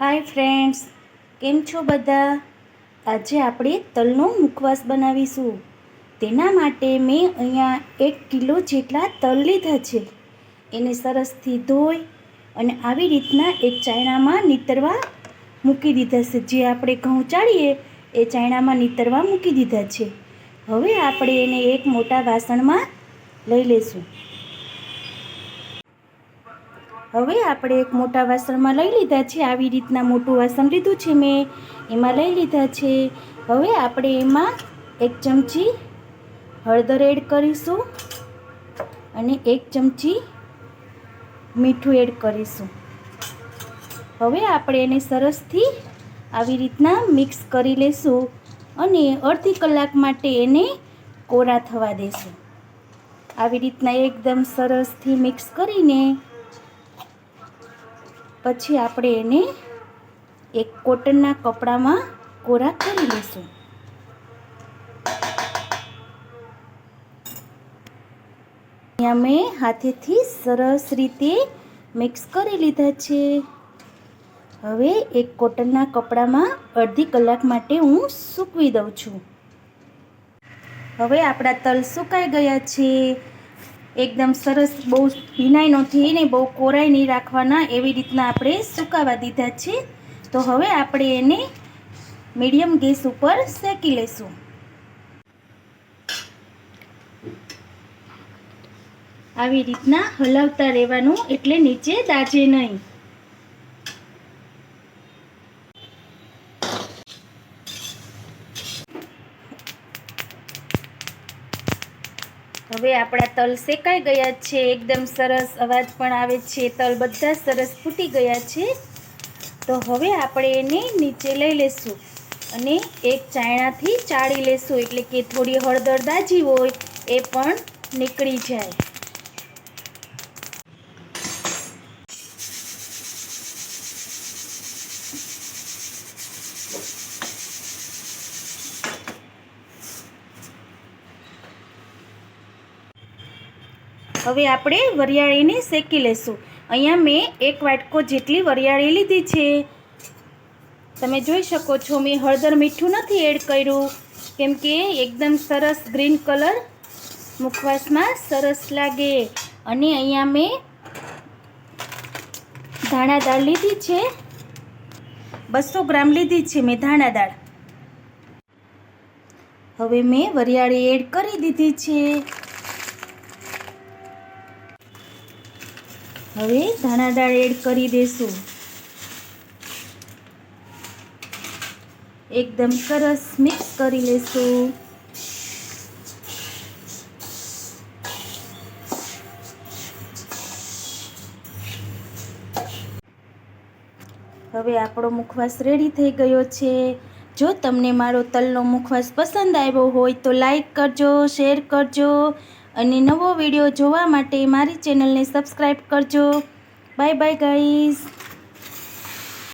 Hi friends, કેમ છો બધા? આજે આપણે તલનો મુખવાસ બનાવીશું. તેના માટે મેં અહીંયા એક કિલો જેટલા તલ લીધા છે. એને સરસથી ધોઈ અને આવી રીતના એક ચાયણામાં નીતરવા મૂકી દીધા છે. જે આપણે ઘઉં ચાળીએ એ ચાયણામાં નીતરવા મૂકી દીધા છે. હવે આપણે એને એક મોટા વાસણમાં લઈ લઈશું. હવે આપણે એક મોટા વાસણમાં લઈ લીધા છે. આવી રીતના મોટું વાસણ લીધું છે મેં. એમાં લઈ લીધા છે. હવે આપણે એમાં એક ચમચી હળદર એડ કરીશું અને એક ચમચી મીઠું એડ કરીશું. હવે આપણે એને સરસથી આવી રીતના મિક્સ કરી લઈશું અને અડધી કલાક માટે એને કોરા થવા દેશું. આવી રીતના એકદમ સરસથી મિક્સ કરીને પછી આપણે એને એક કોટનના કપડામાં કોરા કરી લઈશું. અહીંયા મેં હાથેથી સરસ રીતે મિક્સ કરી લીધા છે. હવે એક કોટનના કપડામાં અડધી કલાક માટે હું સૂકવી દઉં છું. હવે આપણા તલ સુકાઈ ગયા છે. એકદમ સરસ, બહુ ભીનાઈ નથી ને બહુ કોરાઈ નહીં રાખવાના એવી રીતના આપણે સુકાવા દીધા છે. તો હવે આપણે એને મીડિયમ ગેસ ઉપર શેકી લઈશું આવી રીતના હલાવતા રહેવાનું એટલે નીચે દાજે નહીં. હવે આપણા તલ શેકાઈ ગયા છે. એકદમ સરસ અવાજ પણ આવે છે. તલ બધા સરસ ફૂટી ગયા છે. તો હવે આપણે એને નીચે લઈ લેશું અને એક ચાયણાથી ચાળી લેશું. એટલે કે થોડી હળદર દાજી હોય એ પણ નીકળી જાય. હવે આપણે વરિયાળીને શેકી લેશું. અહીંયા મેં એક વાટકો જેટલી વરિયાળી લીધી છે. તમે જોઈ શકો છો, મેં હળદર મીઠું નથી એડ કર્યું. કેમ કે એકદમ સરસ ગ્રીન કલર મુખવાસમાં સરસ લાગે. અને અહીંયા મેં ધાણા દાળ લીધી છે. બસો ગ્રામ લીધી છે મેં ધાણા દાળ. હવે મેં વરિયાળી એડ કરી દીધી છે. હવે ધાણા દાળ એડ કરી દેશું. એકદમ સરસ મિક્સ કરી લેશું. હવે આપણો મુખવાસ રેડી થઈ ગયો છે. જો તમને મારો તલનો મુખવાસ પસંદ આવ્યો હોય તો લાઈક કરજો શેર કરજો. અને નવો વીડિયો જોવા માટે મારી ચેનલને સબસ્ક્રાઈબ કરજો. Bye bye guys